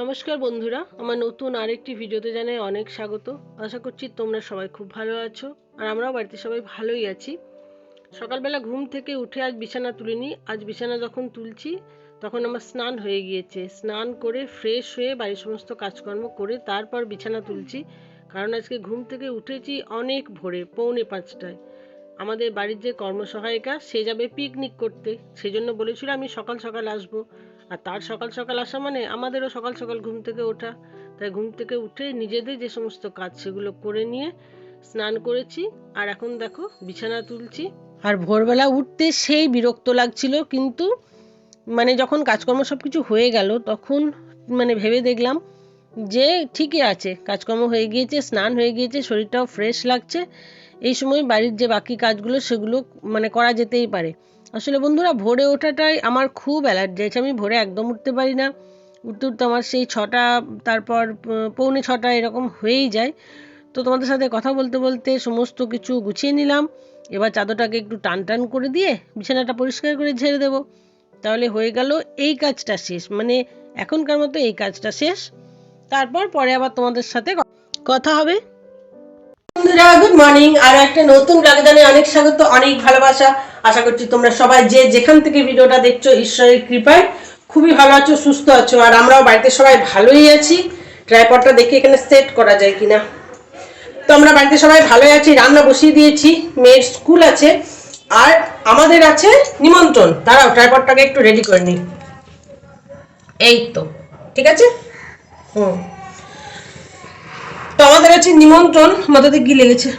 নমস্কার বন্ধুরা, আমার নতুন আরেকটি ভিডিওতে জানাই অনেক স্বাগত। আশা করছি তোমরা সবাই খুব ভালো আছো, আর আমরাও বাড়িতে সবাই ভালোই আছি। সকালবেলা ঘুম থেকে উঠে আজ বিছানা তুলিনি, আজ বিছানা যখন তুলছি, তখন আমার স্নান হয়ে গিয়েছে। স্নান করে ফ্রেশ হয়ে বাড়ির সমস্ত কাজকর্ম করে তারপর বিছানা তুলছি, কারণ আজকে ঘুম থেকে উঠেছি অনেক ভোরে, পৌনে পাঁচটায়। আমাদের বাড়ির যে কর্মসহায়িকা, সে যাবে পিকনিক করতে। সেজন্য বলেছিল আমি সকাল সকাল আসব। আর তার সকাল সকাল আসা মানে আমাদেরও সকাল সকাল ঘুম থেকে ওঠা। তাই ঘুম থেকে উঠে নিজেদের যে সমস্ত কাজ সেগুলো করে নিয়ে স্নান করেছি। আর এখন দেখো বিছানা তুলছি। আর ভোরবেলা উঠতে সেই বিরক্ত লাগছিল কিন্তু মানে যখন কাজকর্ম সব কিছু হয়ে গেল তখন মানে ভেবে দেখলাম যে ঠিকই আছে, কাজকর্ম হয়ে গিয়েছে, স্নান হয়ে গিয়েছে, শরীরটাও ফ্রেশ লাগছে। এই সময় বাড়ির যে বাকি কাজগুলো সেগুলো মানে করা যেতেই পারে। আসলে বন্ধুরা, ভোরে ওঠাটাই আমার খুব অ্যালার্জি আছে। আমি ভোরে একদম উঠতে পারি না। উঠতে উঠতে আমার সেই ছটা, তারপর পৌনে ছটা এরকম হয়েই যায়। তো তোমাদের সাথে কথা বলতে বলতে সমস্ত কিছু গুছিয়ে নিলাম। এবার চাদরটাকে একটু টান টান করে দিয়ে বিছানাটা পরিষ্কার করে ঝেড়ে দেবো। তাহলে হয়ে গেল এই কাজটা শেষ। মানে এখনকার মতো এই কাজটা শেষ। তারপর পরে আবার তোমাদের সাথে কথা হবে। বন্ধুরা গুড মর্নিং আর একটা নতুন ব্লগে জানাই অনেক স্বাগত, অনেক ভালোবাসা। আশা করছি তোমরা সবাই যে যেখান থেকে ভিডিওটা দেখছ, ঈশ্বরের কৃপায় খুবই ভালো আছো, সুস্থ আছো। আর আমরাও বাড়িতে সবাই ভালোই আছি। ট্রাইপডটা দেখে এখানে সেট করা যায় কিনা। তো আমরা বাড়িতে সবাই ভালোই আছি, রান্না বসিয়ে দিয়েছি, মেয়ের স্কুল আছে। আর আমাদের আছে নিমন্ত্রণ। দাঁড়াও, ট্রাইপডটাকে একটু রেডি করে নিই। এই তো, ঠিক আছে? হুম। আমাদের আছে নিমন্ত্রণ মাথাতে কি লেগেছে।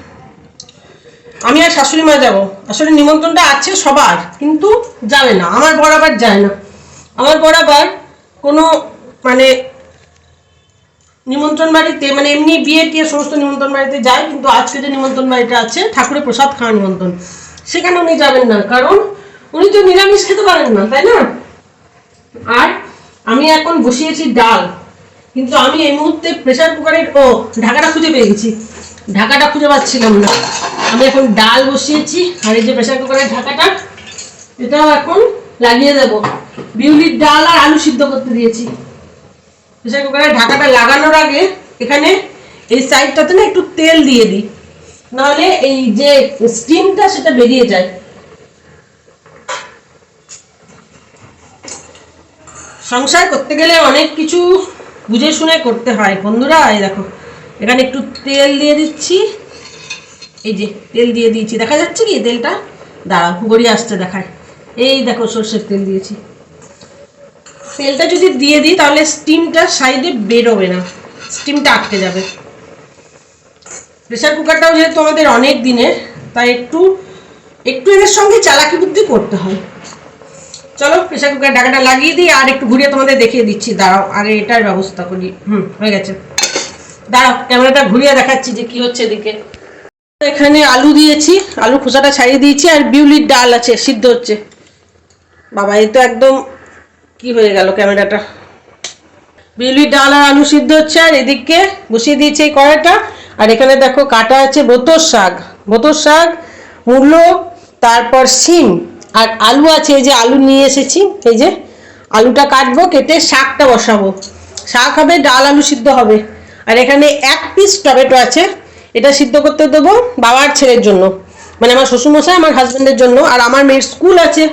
আমি আর শাশুড়ি মা যাব। আসলে নিমন্ত্রণটা আছে সবার, কিন্তু যাবে না। আমার বরাবর যায় না। আমার বরাবর কোনো মানে নিমন্ত্রণ বাড়িতে মানে এমনি বিয়ে টিয়ে সমস্ত নিমন্ত্রণ বাড়িতে যায়, কিন্তু আজকে যে নিমন্ত্রণ বাড়িটা আছে, ঠাকুরের প্রসাদ খাওয়া নিমন্ত্রণ, সেখানে উনি যাবেন না। কারণ উনি তো নিরামিষ খেতে পারেন না, তাই না? আর আমি এখন বসিয়েছি ডাল। কিন্তু আমি এই মুহূর্তে প্রেশার কুকারের ও, ঢাকাটা খুঁজে পেয়ে গেছি। ঢাকাটা খুঁজে পাচ্ছিলাম না। আমি এখন ডাল বসিয়েছি, আর এই যে প্রেশার কুকারের ঢাকাটা, এটাও এখন লাগিয়ে দেব। বিউলির ডাল আর আলু সিদ্ধ করতে দিয়েছি। প্রেসার কুকারের ঢাকাটা লাগানোর আগে এখানে এই সাইডটাতে না একটু তেল দিয়ে দিই। নাহলে এই যে স্টিমটা সেটা বেরিয়ে যায়। সংসার করতে গেলে অনেক কিছু বুঝে শুনে করতে হয়। বন্ধুরা, এই দেখো, এখানে একটু তেল দিয়ে দিচ্ছি। এই যে, তেল দিয়ে দিয়েছি। দেখা যাচ্ছে কি, তেলটা? দাঁড়াও, গড়িয়ে আসতে দেখায়। এই দেখো, সর্ষের তেল দিয়েছি। তেলটা যদি দিয়ে দিই, তাহলে স্টিমটা সাইডে বেরোবে না। স্টিমটা আটকে যাবে। প্রেশার কুকারটাও যেহেতু আমাদের অনেক দিনের, তাই একটু একটু এদের সঙ্গে চালাকি বুদ্ধি করতে হয়। চলো প্রেসার কুকার ঢাকাটা লাগিয়ে দিই, আর একটু ঘুরিয়ে তোমাদের দেখিয়ে দিচ্ছি, দাঁড়াও, আগে এটার ব্যবস্থা করি। হুম, হয়ে গেছে। দাঁড়াও, ক্যামেরাটা ঘুরিয়ে দেখাচ্ছি যে কি হচ্ছে এদিকে। এখানে আলু দিয়েছি, আলু খোসাটা ছাড়িয়ে দিয়েছি, আর বিউলির ডাল আছে, সিদ্ধ হচ্ছে। বাবা, এই তো একদম কি হয়ে গেল ক্যামেরাটা। বিউলির ডাল আর আলু সিদ্ধ হচ্ছে, আর এদিকে বসিয়ে দিয়েছি এই কড়াইটা। আর এখানে দেখো কাটা আছে বোতর শাক। বোতর শাক, মূলো, তারপর শিম। আর আলু আছে, এই যে আলু নিয়ে এসেছি, এই যে আলুটা কাটবো, কেটে শাকটা বসাবো। শাক হবে, ডাল, আলু সিদ্ধ হবে। আর এখানে এক পিস টমেটো আছে, এটা সিদ্ধ করতে দেবো বাবার ছেলের জন্য। মানে আমার শ্বশুরমশাই, আমার হাজবেন্ডের জন্য। আর আমার মেয়ের স্কুল আছে,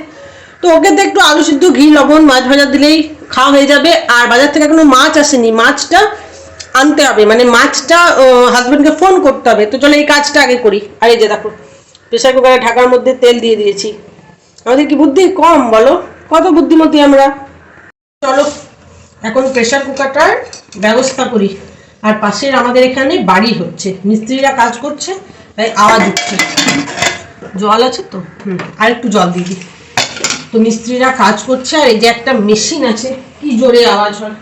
তো ওকে তো একটু আলু সিদ্ধ, ঘি, লবণ, মাছ ভাজা দিলেই খাওয়া হয়ে যাবে। আর বাজার থেকে এখনও মাছ আসেনি। মাছটা আনতে হবে মানে মাছটা হাজবেন্ডকে ফোন করতে হবে। তো চলো এই কাজটা আগে করি। আর এই যে দেখো প্রেসার কুকারে ঢাকার মধ্যে তেল দিয়ে দিয়েছি। আমাদের কি বুদ্ধি কম, বলো? কত বুদ্ধিমতী আমরা? চলো, এখন প্রেসার কুকারটার ব্যবস্থা করি। আর পাশের আমাদের এখানে বাড়ি হচ্ছে। মিস্ত্রিরা কাজ করছে, তাই আওয়াজ উঠছে। জল আছে তো? হুম, আর একটু জল দিয়ে দিই। তো মিস্ত্রিরা কাজ করছে, আর এই যে একটা মেশিন আছে, কি জোরে আওয়াজ হয়।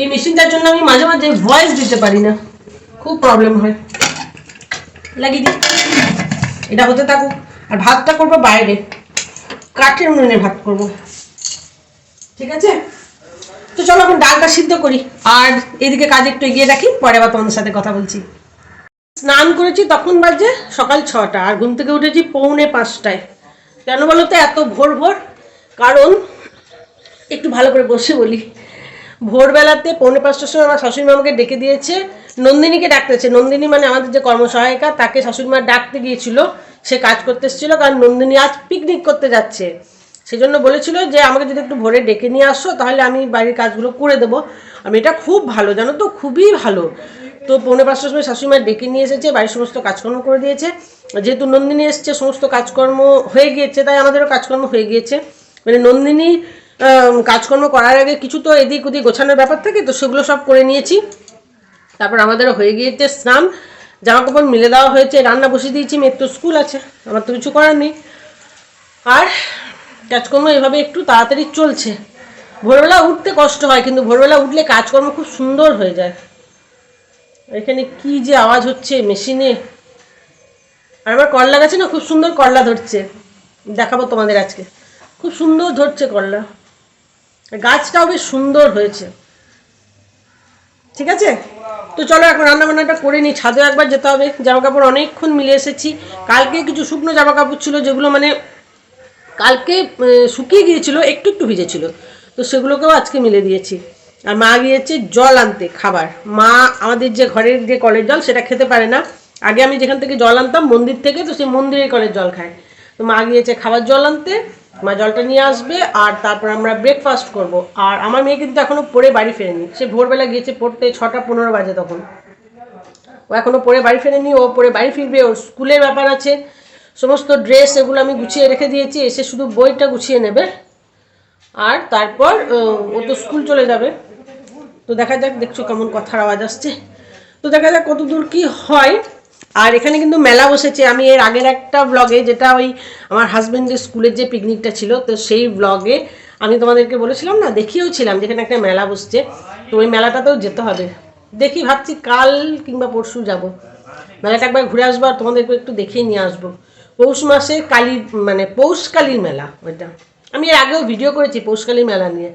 এই মেশিনটার জন্য আমি মাঝে মাঝে ভয়েস দিতে পারি না। খুব প্রবলেম হয়। লাগিয়ে দিই। এটা হতে থাকুক। আর ভাতটা করব বাইরে। কাঠের উনুনে ভাত করব। ঠিক আছে? তো চলো এখন ডালটা সিদ্ধ করি। আর এদিকে কাজ একটু এগিয়ে রাখি, পরে আবার তোমাদের সাথে কথা বলছি। স্নান করেছি, তখন বাজে সকাল ছটা, আর ঘুম থেকে উঠেছি পৌনে পাঁচটায়। কেন বলো তো, এত ভোর ভোর। কারণ একটু ভালো করে বসে বলি। ভোরবেলাতে পৌনে পাঁচটার সময় আমার শাশুড়ি মা আমাকে ডেকে দিয়েছে। নন্দিনীকে ডাকতেছে নন্দিনী মানে আমাদের যে কর্মসহায়িকা, তাকে শাশুড়ি মা ডাকতে গিয়েছিল। সে কাজ করতে এসেছিল, কারণ নন্দিনী আজ পিকনিক করতে যাচ্ছে। সেজন্য বলেছিল যে, আমাকে যদি একটু ভোরে ডেকে নিয়ে আসো, তাহলে আমি বাড়ির কাজগুলো করে দেবো। আমি, এটা খুব ভালো, জানো তো, খুবই ভালো। তো পৌনে পাঁচটার সময় শাশুড়ি মা ডেকে নিয়ে এসেছে, বাড়ির সমস্ত কাজকর্ম করে দিয়েছে। যেহেতু নন্দিনী এসছে, সমস্ত কাজকর্ম হয়ে গিয়েছে, তাই আমাদেরও কাজকর্ম হয়ে গিয়েছে। মানে নন্দিনী কাজকর্ম করার আগে কিছু তো এদিক ওদিক গোছানোর ব্যাপার থাকে, তো সেগুলো সব করে নিয়েছি। তারপর আমাদের হয়ে গিয়েছে স্নান জামা কাপড় মিলে দেওয়া হয়েছে, রান্না বসিয়ে দিয়েছি, মেয়ের তো স্কুল আছে, আমার তো কিছু করার নেই। আর কাজকর্ম এভাবে একটু তাড়াতাড়ি চলছে। ভোরবেলা উঠতে কষ্ট হয়, কিন্তু ভোরবেলা উঠলে কাজকর্ম খুব সুন্দর হয়ে যায়। এখানে কি যে আওয়াজ হচ্ছে মেশিনে। আর আমার করলা গাছে না খুব সুন্দর করলা ধরছে। দেখাবো তোমাদের আজকে। খুব সুন্দর ধরছে করলা। গাছটাও বেশ সুন্দর হয়েছে। ঠিক আছে? তো চলো এখন রান্না বান্নাটা করে নিই। ছাদে একবার যেতে হবে। জামা কাপড় অনেকক্ষণ মিলে এসেছি। কালকে কিছু শুকনো জামা কাপড় ছিল যেগুলো মানে কালকে শুকিয়ে গিয়েছিল, একটু একটু ভিজেছিল। তো সেগুলোকেও আজকে মিলে দিয়েছি। আর মা গিয়েছে জল আনতে, খাবার। মা আমাদের যে ঘরের যে কলের জল, সেটা খেতে পারে না। আগে আমি যেখান থেকে জল আনতাম, মন্দির থেকে, তো সেই মন্দিরের কলের জল খায়। তো মা গিয়েছে খাবার জল আনতে মা জলটা নিয়ে আসবে আর তারপর আমরা ব্রেকফাস্ট করব। আর আমার মেয়ে কিন্তু এখনও পড়ে বাড়ি ফেরেনি। সে ভোরবেলা গিয়েছে পড়তে ছটা পনেরো বাজে তখন। ও এখনও পড়ে বাড়ি ফেরেনি, ও পড়ে বাড়ি ফিরবে, ওর স্কুলের ব্যাপার আছে। সমস্ত ড্রেস এগুলো আমি গুছিয়ে রেখে দিয়েছি, এসে শুধু বইটা গুছিয়ে নেবে। আর তারপর, ও তো স্কুল চলে যাবে। তো দেখা যাক, দেখছ কেমন কথার আওয়াজ আসছে। তো দেখা যাক কত দূর কি হয়। আর এখানে কিন্তু মেলা বসেছে। আমি এর আগের একটা ব্লগে যেটা ওই আমার হাজবেন্ডের স্কুলের যে পিকনিকটা ছিল, তো সেই ব্লগে আমি তোমাদেরকে বলেছিলাম না দেখিয়েও ছিলাম যেখানে একটা মেলা বসছে। তো ওই মেলাটাতেও যেতে হবে। দেখি, ভাবছি কাল কিংবা পরশু যাব। মেলাটা একবার ঘুরে আসব আর তোমাদেরকে একটু দেখিয়ে নিয়ে আসব। পৌষ মাসে কালী মানে পৌষকালীর মেলা ওইটা। আমি এর আগেও ভিডিও করেছি পৌষ কালীর মেলা নিয়ে।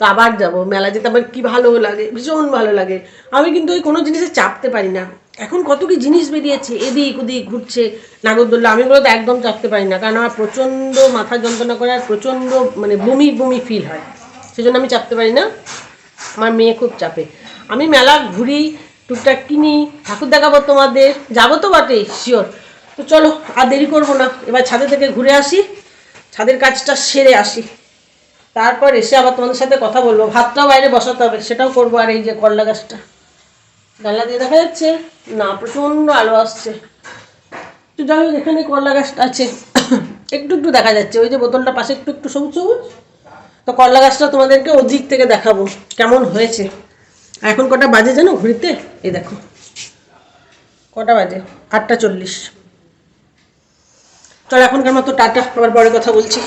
তো আবার যাব। মেলা যেতে আমার কি ভালো লাগে, ভীষণ ভালো লাগে। আমি কিন্তু ওই কোনো জিনিসে চাপতে পারি না। এখন কত কি জিনিস বেরিয়েছে, এদিক ওদিক ঘুরছে, নাগরদোল্লা, আমি ওগুলো তো একদম চাপতে পারি না, কারণ আমার প্রচণ্ড মাথা যন্ত্রণা করে আর প্রচণ্ড মানে বমি বমি ফিল হয়। সেজন্য আমি চাপতে পারি না, আমার মেয়ে খুব চাপে। আমি মেলা ঘুরি, টুকটাক কিনি, ঠাকুর দেখাবো তোমাদের, যাব তো বটে শিওর তো চলো, আর দেরি করব না, এবার ছাদে থেকে ঘুরে আসি, ছাদের কাজটা সেরে আসি। তারপর এসে আবার তোমাদের সাথে কথা বলব, ভাতটাও বাইরে বসাতে হবে, সেটাও করব আর এই যে করলা গাছটা। ডালা দিয়ে দেখা যাচ্ছে? না, প্রচণ্ড আলো আসছে। তো যাই হোক, এখানে করলা গাছটা আছে। একটু একটু দেখা যাচ্ছে। ওই যে বোতলটা পাশে একটু একটু সবুজ সবুজ। তো করলা গাছটা তোমাদেরকে ওদিক থেকে দেখাবো কেমন হয়েছে। এখন কটা বাজে জানো ঘুরিতে এই দেখো। কটা বাজে? আটটা চল্লিশ। চল, এখনকার মতো টাটা। আবার পরে কথা বলছি।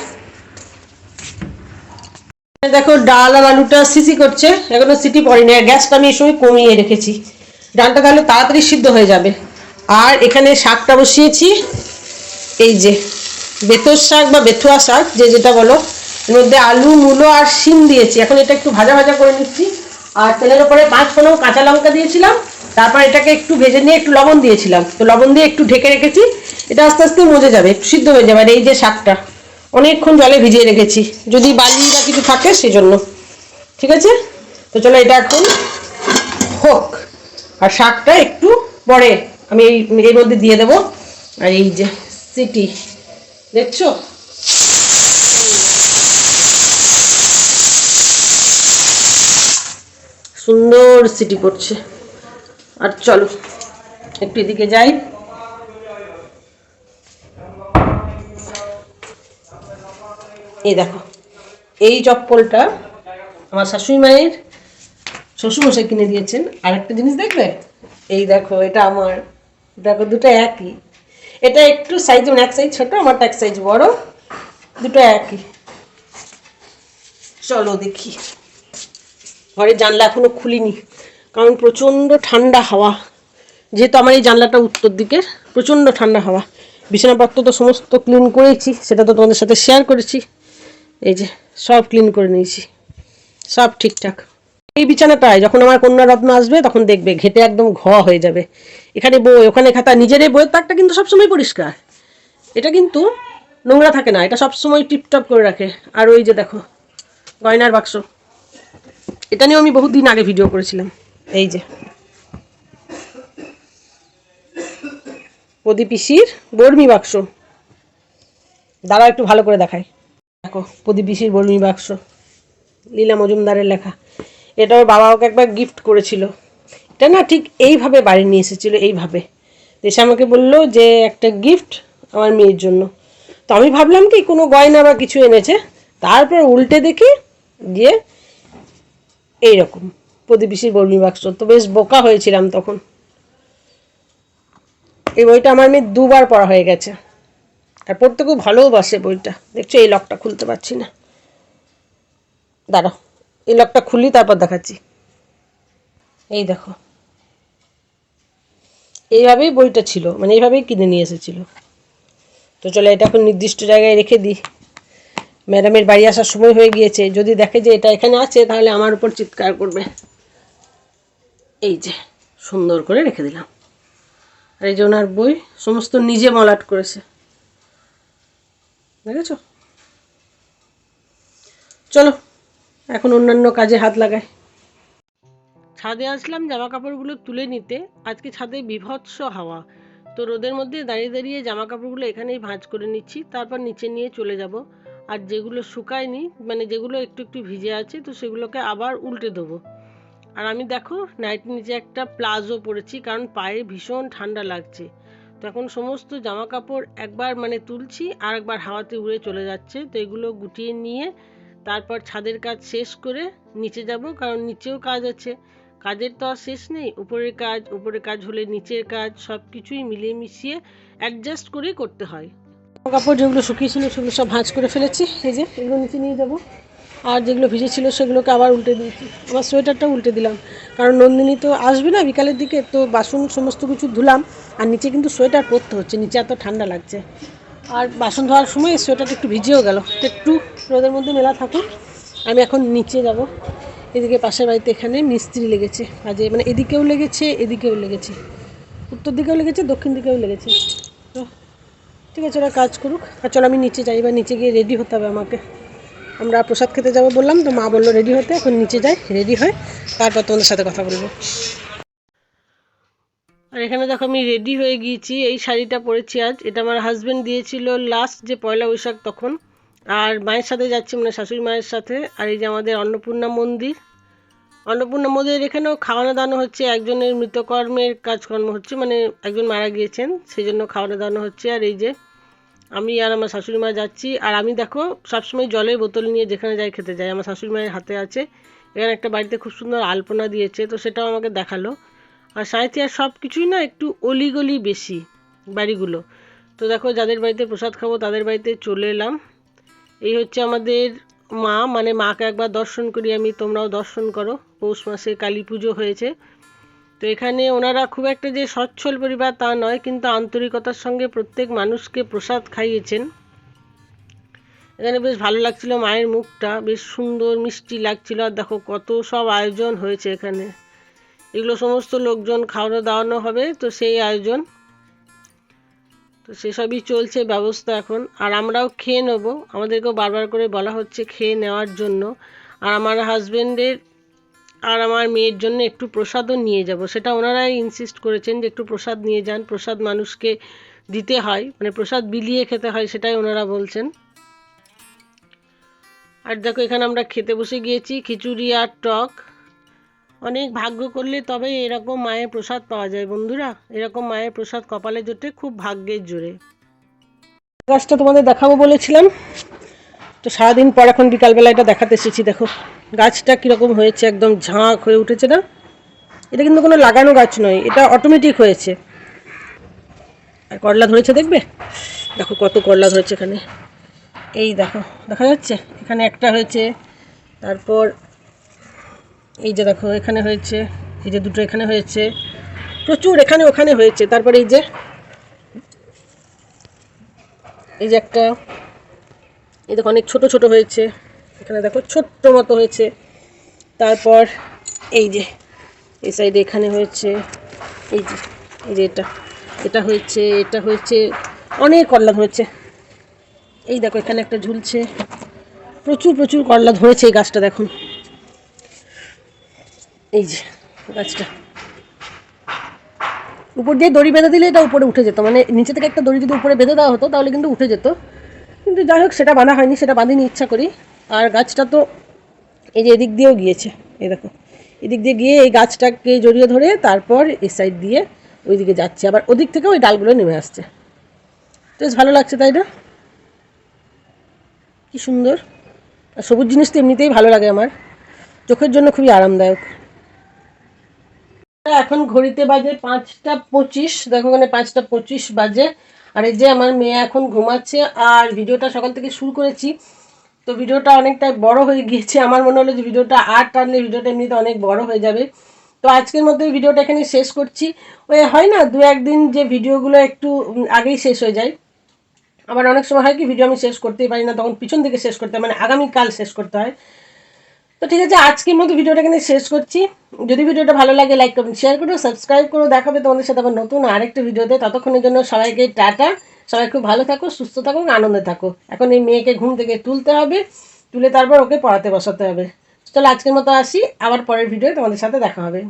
দেখো, ডাল আর আলুটা সিসি করছে। এখনও সিটি পড়েনি। আর গ্যাসটা আমি এই সময় কমিয়ে রেখেছি। ডালটা তাহলে তাড়াতাড়ি সিদ্ধ হয়ে যাবে। আর এখানে শাকটা বসিয়েছি। এই যে, বেতর শাক বা বেথুয়া শাক, যে যেটা বলো, এর মধ্যে আলু, মূলো আর শিম দিয়েছি। এখন এটা একটু ভাজা ভাজা করে নিচ্ছি। আর তেলের উপরে পাঁচ ফোড়ন কাঁচা লঙ্কা দিয়েছিলাম। তারপর এটাকে একটু ভেজে নিয়ে একটু লবণ দিয়েছিলাম। তো লবণ দিয়ে একটু ঢেকে রেখেছি। এটা আস্তে আস্তে মজে যাবে সিদ্ধ হয়ে যাবে। আর এই যে শাকটা, অনেকক্ষণ জলে ভিজিয়ে রেখেছি। যদি বালি বা কিছু থাকে, সেজন্য। ঠিক আছে? তো চলো এটা এখন হোক। আর শাকটা একটু পরে আমি এই এর মধ্যে দিয়ে দেবো। আর এই যে সিটি, দেখছ? সুন্দর সিটি পড়ছে আর চলো, একটু এদিকে যাই। এই দেখো, এই চপ্পলটা আমার শাশুড়ি মায়ের শ্বশুরমশাই কিনে দিয়েছেন। আর একটা জিনিস দেখবে? এই দেখো, এটা আমার। দেখো, দুটো একই। এটা একটু সাইজ এক সাইজ ছোট, আমারটা এক সাইজ বড়, দুটো একই। চলো দেখি। ঘরের জানলা এখনও খুলিনি, কারণ প্রচণ্ড ঠান্ডা হাওয়া। যেহেতু আমার এই জানলাটা উত্তর দিকের, প্রচণ্ড ঠান্ডা হাওয়া। বিছানাপত্র তো সমস্ত ক্লিন করেছি, সেটা তো তোমাদের সাথে শেয়ার করেছি। এই যে, সব ক্লিন করে নিয়েছি। সব ঠিকঠাক। এই বিছানাটায় যখন আমার কন্যা রত্ন আসবে, তখন দেখবে ঘেটে একদম ঘ হয়ে যাবে। এখানে বই ওখানে খাতা নিজের এই বইয়ের তাকটা কিন্তু সবসময় পরিষ্কার। এটা কিন্তু নোংরা থাকে না, এটা সবসময় টিপটপ করে রাখে। আর ওই যে দেখো, গয়নার বাক্স। এটা নিয়েও আমি বহুত দিন আগে ভিডিও করেছিলাম। এই যে। প্রদীপ পিসির বর্মি বাক্স। দাঁড়াও একটু ভালো করে দেখায় দেখো, প্রদীপ পিসির বর্মি বাক্স। লীলা মজুমদারের লেখা। এটা ওর বাবা ওকে একবার গিফট করেছিল। এটা না ঠিক এইভাবে বাড়ি নিয়ে এসেছিল, এইভাবে। এসে আমাকে বলল যে, একটা গিফট আমার মেয়ের জন্য। তো আমি ভাবলাম কি, কোনো গয়না বা কিছু এনেছে। তারপর উল্টে দেখি যে এইরকম প্রতিবেশীর বর্মী বাক্স তো বেশ বোকা হয়েছিলাম তখন। এই বইটা আমার মেয়ে দুবার পড়া হয়ে গেছে। আর পড়তে খুব ভালোবাসে বইটা। দেখছ, এই লকটা খুলতে পারছি না। দাঁড়াও। এই লকটা খুলি, তারপর দেখাচ্ছি। এই দেখো। এইভাবেই বইটা ছিল মানে এইভাবেই কিনে নিয়ে এসেছিল। তো চলো, এটা এখন নির্দিষ্ট জায়গায় রেখে দিই। ম্যাডামের বাড়ি আসার সময় হয়ে গিয়েছে। যদি দেখে যে এটা এখানে আছে, তাহলে আমার উপর চিৎকার করবে। এই যে, সুন্দর করে রেখে দিলাম। আর এই যে ওনার বই, সমস্ত নিজে মলাট করেছে। দেখেছ? চলো এখন অন্যান্য কাজে হাত লাগাই ছাদে আসলাম জামা কাপড়গুলো তুলে নিতে। আজকে ছাদে বিভৎস হাওয়া। তো রোদের মধ্যে দাঁড়িয়ে দাঁড়িয়ে জামা কাপড়গুলো এখানেই ভাঁজ করে নিচ্ছি। তারপর নিচে নিয়ে চলে যাব। আর যেগুলো শুকায়নি মানে যেগুলো একটু একটু ভিজে আছে, তো সেগুলোকে আবার উল্টে দেবো। আর আমি দেখো নাইটের নিচে একটা প্লাজো পরেছি, কারণ পায়ে ভীষণ ঠান্ডা লাগছে। তো এখন সমস্ত জামা কাপড় একবার মানে তুলছি আর একবার হাওয়াতে উড়ে চলে যাচ্ছে। তো এগুলো গুটিয়ে নিয়ে তারপর ছাদের কাজ শেষ করে নিচে যাব, কারণ নিচেও কাজ আছে। কাজের তো আর শেষ নেই, উপরের কাজ উপরের কাজ হলে নিচের কাজ সব কিছুই মিলিয়ে মিশিয়ে অ্যাডজাস্ট করেই করতে হয়। কাপড় যেগুলো শুকিয়েছিল সেগুলো সব ভাঁজ করে ফেলেছি, এই যে এগুলো নিচে নিয়ে যাব। আর যেগুলো ভিজেছিল সেগুলোকে আবার উল্টে দিয়েছি। আমার সোয়েটারটা উল্টে দিলাম, কারণ নন্দিনী তো আসবে না বিকালের দিকে, তো বাসন সমস্ত কিছু ধুলাম, আর নিচে কিন্তু সোয়েটার পরতে হচ্ছে, নিচে এত ঠান্ডা লাগছে। আর বাসন ধোয়ার সময় সোয়েটারটা একটু ভিজেও গেল, একটু রোদের মধ্যে মেলা থাকুক। আমি এখন নিচে যাব। এদিকে পাশের বাড়িতে এখানে মিস্ত্রি লেগেছে কাজে। মানে এদিকেও লেগেছে এদিকেও লেগেছে। উত্তর দিকেও লেগেছে, দক্ষিণ দিকেও লেগেছে। তো ঠিক আছে, ওরা কাজ করুক। আর চলো আমি নিচে যাই। বা নিচে গিয়ে রেডি হতে হবে আমাকে। আমরা প্রসাদ খেতে যাব বললাম, তো মা বলল রেডি হতে। এখন নিচে যাই রেডি হয় তারপর তোমাদের সাথে কথা বলব। আর এখানে দেখো আমি রেডি হয়ে গিয়েছি। এই শাড়িটা পরেছি আজ। এটা আমার হাজব্যান্ড দিয়েছিল লাস্ট যে পয়লা বৈশাখ তখন। আর মায়ের সাথে যাচ্ছি মানে শাশুড়ি মায়ের সাথে। আর এই যে আমাদের অন্নপূর্ণা মন্দির। অন্নপূর্ণা মন্দিরের এখানেও খাওয়ানো দাওয়ানো হচ্ছে, একজনের মৃতকর্মের কাজকর্ম হচ্ছে মানে একজন মারা গিয়েছেন সেই জন্য খাওয়ানো দাওয়ানো হচ্ছে। আর এই যে আমি আর আমার শাশুড়ি মা যাচ্ছি, আর আমি দেখো সবসময় জলের বোতল নিয়ে যেখানে যাই খেতে যাই। আমার শাশুড়ি মায়ের হাতে আছে। এখানে একটা বাড়িতে খুব সুন্দর আলপনা দিয়েছে, তো সেটাও আমাকে দেখাল। আর সাঁইথি আর সব কিছুই না একটু অলিগলি বেশি বাড়িগুলো। তো দেখো যাদের বাড়িতে প্রসাদ খাব তাদের বাড়িতে চলে এলাম। এই হচ্ছে আমাদের মা মানে মাকে একবার দর্শন করি আমি, তোমরাও দর্শন করো। পৌষ মাসে কালী পুজো হয়েছে। তো এখানে ওনারা খুব একটা যে সচ্ছল পরিবার তা নয়, কিন্তু আন্তরিকতার সঙ্গে প্রত্যেক মানুষকে প্রসাদ খাইয়েছেন। এখানে বেশ ভালো লাগছিল মায়ের মুখটা, বেশ সুন্দর, মিষ্টি লাগছিল। আর দেখো কত সব আয়োজন হয়েছে এখানে। এগুলো সমস্ত লোকজন, খাওয়ানো দাওয়ানো হবে, তো সেই আয়োজন। তো সেসবই চলছে ব্যবস্থা এখন। আর আমরাও খেয়ে নেব। আমাদেরকেও বারবার করে বলা হচ্ছে খেয়ে নেওয়ার জন্য। আর আমার হাজবেন্ডের আর আমার মেয়ের জন্য একটু প্রসাদও নিয়ে যাব। সেটা ওনারাই ইনসিস্ট করেছেন যে একটু প্রসাদ নিয়ে যান। প্রসাদ মানুষকে দিতে হয় মানে প্রসাদ বিলিয়ে খেতে হয় সেটাই ওনারা বলছেন। আর দেখো এখানে আমরা খেতে বসে গিয়েছি, খিচুড়ি আর টক। অনেক ভাগ্য করলে তবে এরকম মায়ের প্রসাদ পাওয়া যায় বন্ধুরা। এরকম মায়ের প্রসাদ কপালে জোটে খুব ভাগ্যের জোরে। গাছটা তোমাদের দেখাবো বলেছিলাম। তো সারাদিন পর এখন বিকালবেলা এটা দেখাতে এসেছি, দেখো। গাছটা কীরকম হয়েছে, একদম ঝাঁক হয়ে উঠেছে না? এটা কিন্তু কোনো লাগানো গাছ নয়, এটা অটোমেটিক হয়েছে। আর করলা ধরেছে দেখবে? দেখো কত করলা ধরেছে এখানে। এই দেখো, দেখা যাচ্ছে? এখানে একটা হয়েছে, তারপর এই যে দেখো, এখানে হয়েছে, এই যে দুটো এখানে হয়েছে। প্রচুর এখানে ওখানে হয়েছে। তারপরে এই যে এই যে একটা, এই দেখো, অনেক ছোট ছোট হয়েছে। এখানে দেখো, ছোট্ট মতো হয়েছে। তারপর এই যে, এই সাইডে এখানে হয়েছে, এই যে এই যে এটা এটা হয়েছে এটা হয়েছে, অনেক করলা হয়েছে। এই দেখো, এখানে একটা ঝুলছে। প্রচুর প্রচুর করলা ধরেছে এই গাছটা দেখুন এই যে, গাছটা। উপর দিয়ে দড়ি বেঁধে দিলে এটা উপরে উঠে যেত। মানে নিচে থেকে একটা দড়ি যদি উপরে বেঁধে দেওয়া হতো, তাহলে কিন্তু উঠে যেত। কিন্তু যাই হোক, সেটা বাঁধা হয়নি, সেটা বাঁধিনি, ইচ্ছা করি। আর গাছটা তো এই যে এদিক দিয়েও গিয়েছে, এই দেখো। এদিক দিয়ে গিয়ে এই গাছটাকে জড়িয়ে ধরে তারপর এই সাইড দিয়ে ওইদিকে যাচ্ছে। আবার ওদিক থেকে ওই ডালগুলো নেমে আসছে। বেশ ভালো লাগছে, তাই না? কি সুন্দর। আর সবুজ জিনিস তো এমনিতেই ভালো লাগে আমার। চোখের জন্য খুবই আরামদায়ক। এখন ঘড়িতে বাজে পাঁচটা পঁচিশ, দেখো ওখানে পাঁচটা পঁচিশ বাজে। আর এই যে আমার মেয়ে এখন ঘুমাচ্ছে, আর ভিডিওটা সকাল থেকে শুরু করেছি। তো ভিডিওটা অনেকটাই বড় হয়ে গিয়েছে। আমার মনে হলো যে ভিডিওটা আর টানলে ভিডিওটা এমনিতে অনেক বড় হয়ে যাবে। তো আজকের মধ্যে ভিডিওটা এখানে শেষ করছি। ওই হয় না, দু একদিন যে ভিডিওগুলো একটু আগেই শেষ হয়ে যায়। আবার অনেক সময় হয় কি, ভিডিও আমি শেষ করতেই পারি না, তখন পিছন থেকে শেষ করতে হয় মানে আগামীকাল শেষ করতে হয়। তো ঠিক আছে, আজকের মতো ভিডিওটা কিন্তু শেষ করছি। যদি ভিডিওটা ভালো লাগে লাইক করুন শেয়ার করুন সাবস্ক্রাইব করো, দেখাবে তোমাদের সাথে আবার নতুন আরেকটা ভিডিওতে। ততক্ষণের জন্য সবাইকে টাটা। সবাই খুব ভালো থাকো, সুস্থ থাকো আনন্দে থাকো। এখন এই মেয়েকে ঘুম থেকে তুলতে হবে, তুলে তারপর ওকে পড়াতে বসাতে হবে। চলো আজকের মতো আসি, আবার পরের ভিডিও তোমাদের সাথে দেখা হবে।